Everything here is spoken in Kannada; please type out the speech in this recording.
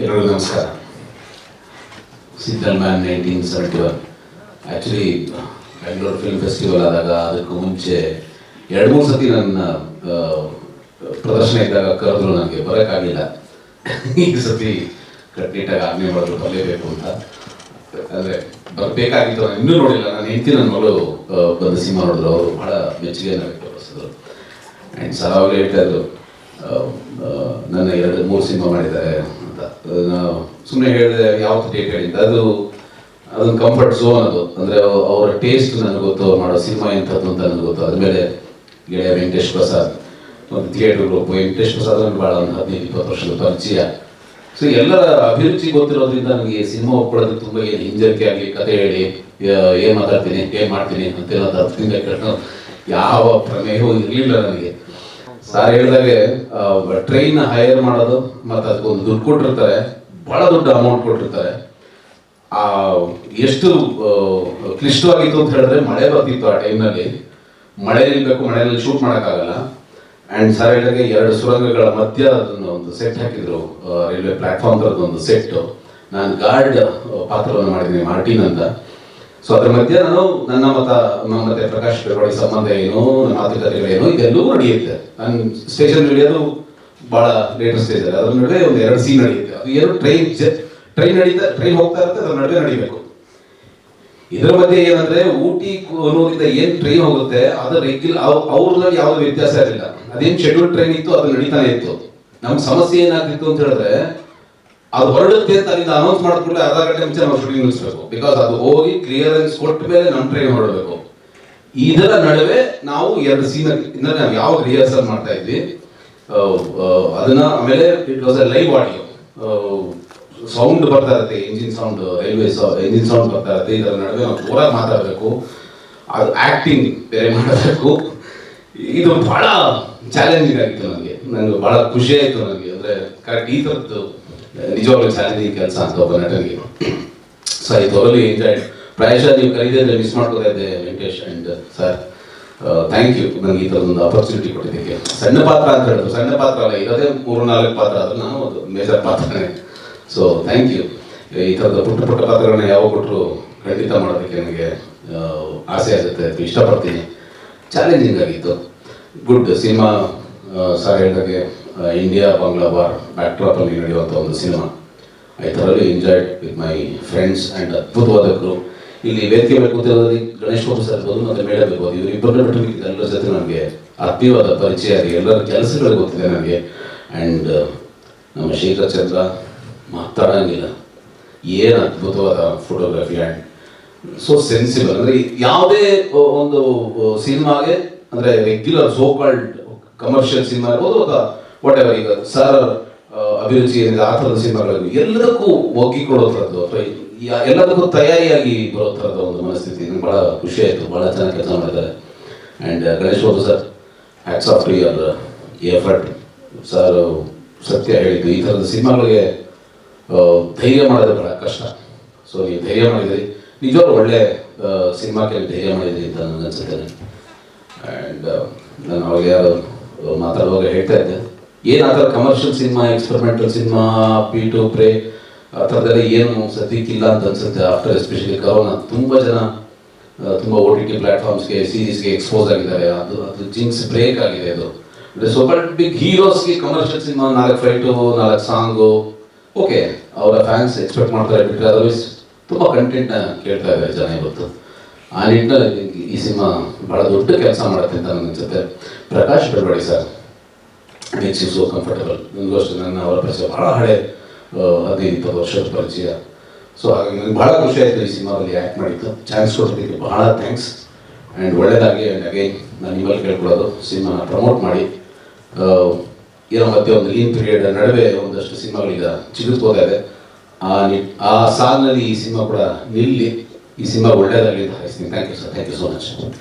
ಎಲ್ಲರಿಗೂ ನಮಸ್ಕಾರ. Sheetal man nineteen seventy one. Actually Bengaluru film festival ಆದಾಗ ಅದಕ್ಕೂ ಮುಂಚೆ ಎರಡು ಮೂರು ಸತಿ ನನ್ನ ಪ್ರದರ್ಶನ ಇದ್ದಾಗ ಕರೆದ್ರು ನನಗೆ ಬರೋಕ್ಕಾಗಿಲ್ಲ ಈ ಸತಿ ಕಟ್ನಿಟ್ಟಾಗಿ ಆಜ್ಞೆ ಮಾಡಿದ್ರು, ಬರಲೇಬೇಕು ಅಂತ. ಅಂದರೆ ಬರಬೇಕಾಗಿತ್ತು, ನಾನು ಇನ್ನೂ ನೋಡಿಲ್ಲ. ನಾನು ಹೆಂಡತಿ ನನ್ನ ಮಗಳು ಬಂದು ಸಿನಿಮಾ ನೋಡಿದ್ರು. ಅವರು ಬಹಳ ಮೆಚ್ಚುಗೆಯನ್ನು ವ್ಯಕ್ತಪಡಿಸಿದ್ರು. ಆ್ಯಂಡ್ ಅವಾಗಲೇ ಹೇಳ್ತಾ ಇದ್ರು ನನ್ನ ಎರಡು ಮೂರು ಸಿನಿಮಾ ಮಾಡಿದ್ದಾರೆ. ಸುಮ್ಮನೆ ಹೇಳಿದೆ ಯಾವ ಡೇಟ್ ಹೇಳಿದ್ದೆ. ಅದು, ಅದೊಂದು ಕಂಫರ್ಟ್ ಝೋನ್ ಅದು. ಅಂದರೆ ಅವರ ಟೇಸ್ಟ್ ನನಗೆ ಗೊತ್ತು, ಅವ್ರು ಮಾಡೋ ಸಿನಿಮಾ ಎಂಥದ್ದು ಅಂತ ನನಗೆ ಗೊತ್ತು. ಅದ್ಮೇಲೆ ಗೆಳೆಯ ವೆಂಕಟೇಶ್ ಪ್ರಸಾದ್, ಒಂದು ಥಿಯೇಟರ್ ಗ್ರೂಪ್ ವೆಂಕಟೇಶ್ ಪ್ರಸಾದ್ ನನಗೆ ಭಾಳ ಒಂದು ಹದಿನೈದು, ಇಪ್ಪತ್ತು ವರ್ಷದ ಪರಿಚಯ. ಸೊ ಎಲ್ಲರ ಅಭಿರುಚಿ ಗೊತ್ತಿರೋದ್ರಿಂದ ನನಗೆ ಸಿನಿಮಾ ಒಪ್ಕೊಳ್ಳೋದಕ್ಕೆ ತುಂಬ ಏನು ಹಿಂಜರಿಕೆ ಆಗಲಿ, ಕತೆ ಹೇಳಿ ಏನು ಮಾತಾಡ್ತೀನಿ, ಏನು ಮಾಡ್ತೀನಿ ಅಂತೇನೋ ಅದು ಅರ್ಥದಿಂದ ಕೇಳೋ ಯಾವ ಪ್ರಮೇಯವೂ ಇರಲಿಲ್ಲ ನನಗೆ. ಸರ್ ಹೇಳಿದಾಗೆ ಟ್ರೈನ್ ಹೈರ್ ಮಾಡೋದು, ಮತ್ತು ಅದಕ್ಕೊಂದು ದುಡ್ಡು ಕೊಟ್ಟಿರ್ತಾರೆ ಭಾಳ ದೊಡ್ಡ ಅಮೌಂಟ್ ಕೊಟ್ಟಿರ್ತಾರೆ. ಆ, ಎಷ್ಟು ಕ್ಲಿಷ್ಟವಾಗಿತ್ತು ಅಂತ ಹೇಳಿದ್ರೆ, ಮಳೆ ಬರ್ತಿತ್ತು ಆ ಟೈಮ್ನಲ್ಲಿ ಮಳೆ ನಿಲ್ಬೇಕು ಮಳೆಯಲ್ಲಿ ಶೂಟ್ ಮಾಡೋಕ್ಕಾಗಲ್ಲ. ಆ್ಯಂಡ್ ಸರ್ ಹೇಳಿದಾಗೆ, ಎರಡು ಸುರಂಗಗಳ ಮಧ್ಯ ಅದನ್ನು ಒಂದು ಸೆಟ್ ಹಾಕಿದ್ರು ರೈಲ್ವೆ ಪ್ಲಾಟ್ಫಾರ್ಮ್ ಥರದ್ದು ಒಂದು ಸೆಟ್ ನಾನು ಗಾರ್ಡ್ ಪಾತ್ರವನ್ನು ಮಾಡಿದ್ದೀನಿ ಮಾರ್ಟಿನ್ ಅಂತ. ಸೊ ಅದ್ರ ಮಧ್ಯೆ ನಾನು ನನ್ನ ಮತ ಮತ್ತೆ ಪ್ರಕಾಶ್ ಬೆಳವಡಿ ಸಂಬಂಧ ಏನು, ನನ್ನ ಮಾತುಕತೆಗಳೇನು ಇದೆಲ್ಲವೂ ನಡೆಯುತ್ತೆ. ನಾನು ಸ್ಟೇಷನ್ ನಡೆಯೋದು ಬಹಳ ಲೇಟರ್ ಸ್ಟೇಜ್ ಅಲ್ಲಿ. ಅದ್ರ ನಡುವೆ ಒಂದು ಎರಡು ಸೀನ್ ನಡೆಯುತ್ತೆ. ಅದು ಏನು ಟ್ರೈನ್ ಟ್ರೈನ್ ನಡೀತಾ ಟ್ರೈನ್ ಹೋಗ್ತಾ ಇರುತ್ತೆ, ಅದ್ರ ನಡುವೆ ನಡೀಬೇಕು. ಇದರ ಮಧ್ಯೆ ಏನಂದ್ರೆ, ಊಟಿ ಅನ್ನೋದ್ರಿಂದ ಏನ್ ಟ್ರೈನ್ ಹೋಗುತ್ತೆ, ಅದು ರೆಗ್ಯುಲರ್ ಅವ್ರಲ್ಲಿ ಯಾವ್ದು ವ್ಯತ್ಯಾಸ ಇರಲಿಲ್ಲ. ಅದೇನ್ ಶೆಡ್ಯೂಲ್ ಟ್ರೈನ್ ಇತ್ತು, ಅದು ನಡೀತಾನೆ ಇತ್ತು. ನಮ್ ಸಮಸ್ಯೆ ಏನಾಗ್ತಿತ್ತು ಅಂತ ಹೇಳಿದ್ರೆ ಅದು ಹೊರಡುತ್ತೆ ಅಂತ ಅಲ್ಲಿಂದ ಅನೌನ್ಸ್ ಮಾಡಿದ್ಮೇಲೆ ಅರ್ಧ ಗಂಟೆ ಮುಂಚೆ ನಾವು ಶೂಟಿಂಗ್ ನಿಲ್ಲಿಸಬೇಕು. ಬಿಕಾಸ್ ಅದು ಹೋಗಿ ಕ್ಲಿಯರೆನ್ಸ್ ಕೊಟ್ಟ ಮೇಲೆ ನಮ್ಮ ಟ್ರೈನ್ ಹೊರಡಬೇಕು. ಇದರ ನಡುವೆ ನಾವು ಎರಡು ಸೀನ್ ಇಂದ ನಾವು ಯಾವ ರಿಹರ್ಸಲ್ ಮಾಡ್ತಾ ಇದ್ವಿ ಅದನ್ನ ಆಮೇಲೆ it was a live audio sound ಬರ್ತಾ ಇರುತ್ತೆ engine sound railway engine sound ಬರ್ತಾ ಇರುತ್ತೆ, ಇದರ ನಡುವೆ ನಾವು ಜೋರಾಗಿ ಮಾತಾಡಬೇಕು. ಅದು ಆಕ್ಟಿಂಗ್ ಬೇರೆ ಮಾಡಬೇಕು. ಇದು ಬಹಳ ಚಾಲೆಂಜಿಂಗ್ ಆಗಿತ್ತು ನನಗೆ. ನನಗೆ ಬಹಳ ಖುಷಿ ಆಯಿತು ನನಗೆ. ಅಂದರೆ ಕರೆಕ್ಟ್ ಈ ಥರದ್ದು ನಿಜವಾಗ್ಲೂ ಚಾಲೆಂಜಿಂಗ್ ಕೆಲಸ ಅಂತ ಒಬ್ಬ ನಟನಿಗೆ. ಸೊ ಐ ಥೋರಲಿ ಎಂಜಾಯ್ಡ್ ಪ್ರಾಯಶಃ ನೀವು ಕರೀದಿದ್ರೆ ಮಿಸ್ ಮಾಡ್ಕೋತಾ ಇದ್ದೆ Venkatesh and sir thank you ನನಗೆ ಈ ಥರದೊಂದು ಆಪರ್ಚುನಿಟಿ ಕೊಟ್ಟಿದ್ದಕ್ಕೆ. ಸಣ್ಣ ಪಾತ್ರ ಅಂತ ಹೇಳಿದ್ರು ಸಣ್ಣ ಪಾತ್ರ ಅಲ್ಲ, ಇರೋದೇ ಮೂರು ಪಾತ್ರ ಆದ್ರೆ ನಾನು ಒಂದು ಮೇಜರ್ ಪಾತ್ರನೇ. ಸೊ ಥ್ಯಾಂಕ್ ಯು ಈ ಥರದ ಪುಟ್ಟ ಪುಟ್ಟ ಪಾತ್ರಗಳನ್ನ ಯಾವಾಗ ಕೊಟ್ಟರು ಖಂಡಿತ ಮಾಡೋದಕ್ಕೆ ನನಗೆ ಆಸೆ ಆಗುತ್ತೆ. ಇಷ್ಟಪಡ್ತೀನಿ. ಚಾಲೆಂಜಿಂಗ್ ಆಗಿತ್ತು. ಗುಡ್ ಸಿನಿಮಾ ಸರ್ ಹೇಳಿದಾಗೆ ಇಂಡಿಯಾ ಬಾಂಗ್ಲಾ ಬಾರ್ ಬ್ಯಾಕ್ಡ್ರಾಪಲ್ಲಿ ನಡೆಯುವಂಥ ಒಂದು cinema. I thoroughly enjoyed with my friends and ಅದ್ಭುತವಾದ ಗ್ರೂಪ್ ಇಲ್ಲಿ ವೇದಿಕೆ ಮೇಲೆ ಕೂತಿರೋದ್ರಲ್ಲಿ ಗಣೇಶ್ ಬಾಬು ಸರ್ ಇರ್ಬೋದು, ಮತ್ತು ಮೇಡಮ್ ಇರ್ಬೋದು. ಇವರಿಬ್ಬರ ಬಿಟ್ಟು ಎಲ್ಲರ ಜೊತೆ ನನಗೆ ಆತ್ಮೀಯವಾದ ಪರಿಚಯ ಆಗಿ, ಎಲ್ಲರ ಕೆಲಸಗಳು ಗೊತ್ತಿದೆ ನನಗೆ ಆ್ಯಂಡ್ ನಮ್ಮ ಶೇಖರ್ ಚಂದ್ರ ಮಾತಾಡೋಂಗಿಲ್ಲ ಏನು ಅದ್ಭುತವಾದ ಫೋಟೋಗ್ರಫಿ ಆ್ಯಂಡ್ ಸೊ ಸೆನ್ಸಿಬಲ್ ಅಂದರೆ ಯಾವುದೇ ಒಂದು ಸಿನಿಮಾಗೆ, ಅಂದರೆ regular so called commercial cinema ಇರ್ಬೋದು ಅಥವಾ ವಾಟ್ ಎವರ್ ಈಗ ಸರ್ ಅಭಿರುಚಿ ಏನಿದೆ, ಆ ಥರದ ಸಿನಿಮಾಗಳಲ್ಲಿ ಎಲ್ಲದಕ್ಕೂ ಒಗ್ಗಿಕೊಳ್ಳೋ ಥರದ್ದು ಅಥವಾ ಎಲ್ಲದಕ್ಕೂ ತಯಾರಿಯಾಗಿ ಬರೋ ಥರದ ಒಂದು ಮನಸ್ಥಿತಿ. ಭಾಳ ಖುಷಿ ಆಯಿತು. ಭಾಳ ಚೆನ್ನಾಗಿ ಕೆಲಸ ಮಾಡಿದ್ದಾರೆ. ಆ್ಯಂಡ್ ಗಣೇಶ್ ಅವರು ಸರ್ ಹ್ಯಾಟ್ಸ್ ಆಫ್ ಫ್ರೀ ಅದರ ಎಫರ್ಟ್ ಸರ್, ಸತ್ಯ ಹೇಳಿದ್ದು. ಈ ಥರದ ಸಿನಿಮಾಗಳಿಗೆ ಧೈರ್ಯ ಮಾಡೋದು ಭಾಳ ಕಷ್ಟ. ಸೊ ನೀವು ಧೈರ್ಯ ಮಾಡಿದ್ರಿ ನಿಜವಾಗ್ಲೂ ಒಳ್ಳೆ ಸಿನಿಮಾಕ್ಕೆ ಧೈರ್ಯ ಮಾಡಿದ್ರಿ ಅಂತ ನನಗೆ ಅನ್ಸುತ್ತೆ ಆ್ಯಂಡ್ ನಾನು ಅವಾಗ ಯಾರು ಮಾತಾಡುವಾಗ ಹೇಳ್ತಾ ಇದ್ದೆ. ಏನು ಆ ಥರ ಕಮರ್ಷಿಯಲ್ ಸಿನಿಮಾ ಎಕ್ಸ್ಪೆರಿಮೆಂಟಲ್ ಸಿನಿಮಾ ಪಿ ಟು ಪ್ರೇ ಆ ಥರದ್ದೆಲ್ಲ ಏನು ಸದ್ಯಕ್ಕಿಲ್ಲ ಅಂತ ಅನ್ಸುತ್ತೆ ಆಫ್ಟರ್ ಎಸ್ಪೆಷಲಿ ಕರೋನಾ ತುಂಬ ಜನ ತುಂಬ ಓ ಟಿ ಟಿ ಪ್ಲಾಟ್ಫಾರ್ಮ್ಸ್ಗೆ ಸೀರೀಸ್ಗೆ ಎಕ್ಸ್ಪೋಸ್ ಆಗಿದ್ದಾರೆ. ಅದು ಅದು ಜಿನ್ಸ್ ಬ್ರೇಕ್ ಆಗಿದೆ ಅದು. ಸೂಪರ್ ಬಿಗ್ ಹೀರೋಸ್ಗೆ ಕಮರ್ಷಿಯಲ್ ಸಿನಿಮಾ ನಾಲ್ಕು ಫ್ಲೈಟು ನಾಲ್ಕು ಸಾಂಗು ಓಕೆ ಅವರ ಫ್ಯಾನ್ಸ್ ಎಕ್ಸ್ಪೆಕ್ಟ್ ಮಾಡ್ತಾರೆ ಬಿಟ್ಟರೆ ಅದರ್ವೈಸ್ ತುಂಬ ಕಂಟೆಂಟ್ನ ಕೇಳ್ತಾ ಇದ್ದಾರೆ ಜನ ಇವತ್ತು. ಆ ನಿಟ್ಟಿನಲ್ಲಿ ಈ ಸಿನಿಮಾ ಭಾಳ ದೊಡ್ಡ ಕೆಲಸ ಮಾಡುತ್ತೆ ಅಂತ ನನಗೆ ಅನ್ಸುತ್ತೆ Prakash Belawadi sir. Makes you so comfortable ನನಗೂ ಅಷ್ಟೇ ನನ್ನ ಅವರ ಪರಿಚಯ ಭಾಳ ಹಳೆ ಹದಿನೈದು ಇಪ್ಪತ್ತು ವರ್ಷದ ಪರಿಚಯ. ಸೊ ಹಾಗಾಗಿ ನನಗೆ ಭಾಳ ಖುಷಿ ಆಯಿತು ಈ ಸಿನಿಮಾದಲ್ಲಿ ಆ್ಯಕ್ಟ್ ಮಾಡಿದ್ದು. ಚಾನ್ಸ್ ಕೊಡೋದಕ್ಕೆ ಭಾಳ ಥ್ಯಾಂಕ್ಸ್ ಆ್ಯಂಡ್ ಒಳ್ಳೆಯದಾಗಿ ಆ್ಯಂಡ್ ಅಗೈನ್ ನಾನು ನಿಮ್ಮಲ್ಲಿ ಕೇಳ್ಕೊಳ್ಳೋದು, ಸಿನಿಮಾನ ಪ್ರಮೋಟ್ ಮಾಡಿ. ಏನೋ ಮತ್ತೆ ಒಂದು ಲೀನ್ ಪೀರಿಯಡ್ ನಡುವೆ ಒಂದಷ್ಟು ಸಿನಿಮಾಗಳೀಗ ಚಿಗುತ್ಕೋತಾ ಇದೆ ಆ ನಿ, ಆ ಸಾಲಿನಲ್ಲಿ ಈ ಸಿನಿಮಾ ಕೂಡ ನಿಲ್ಲಿ, ಈ ಸಿನಿಮಾ ಒಳ್ಳೆಯದಾಗಲಿ ಅಂತ ಹಾರೈಸ್ತೀನಿ. Thank you sir thank you so much